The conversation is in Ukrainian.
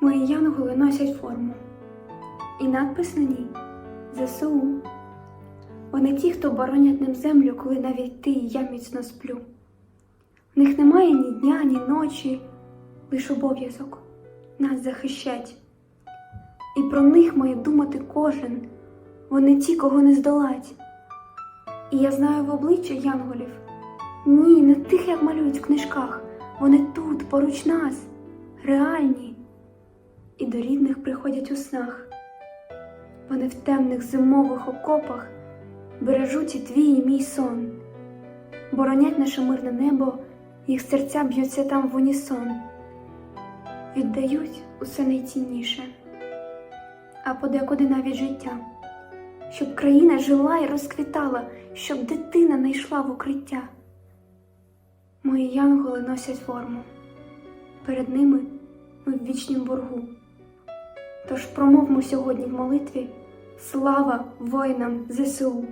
Мої янголи носять форму. І надпис на ній ЗСУ. Вони ті, хто боронять ним землю, коли навіть ти і я міцно сплю. В них немає ні дня, ні ночі, лиш обов'язок нас захищать. І про них має думати кожен, вони ті, кого не здолать. І я знаю в обличчя янголів. Ні, не тих, як малюють в книжках. Вони тут, поруч нас, реальні. До рідних приходять у снах. Вони в темних зимових окопах бережуть і твій, і мій сон, боронять наше мирне небо, їх серця б'ються там в унісон, віддають усе найцінніше, а подекуди навіть життя, щоб країна жила і розквітала, щоб дитина не йшла в укриття. Мої янголи носять форму, перед ними ми в вічнім боргу. Тож промовмо сьогодні в молитві Слава воїнам ЗСУ!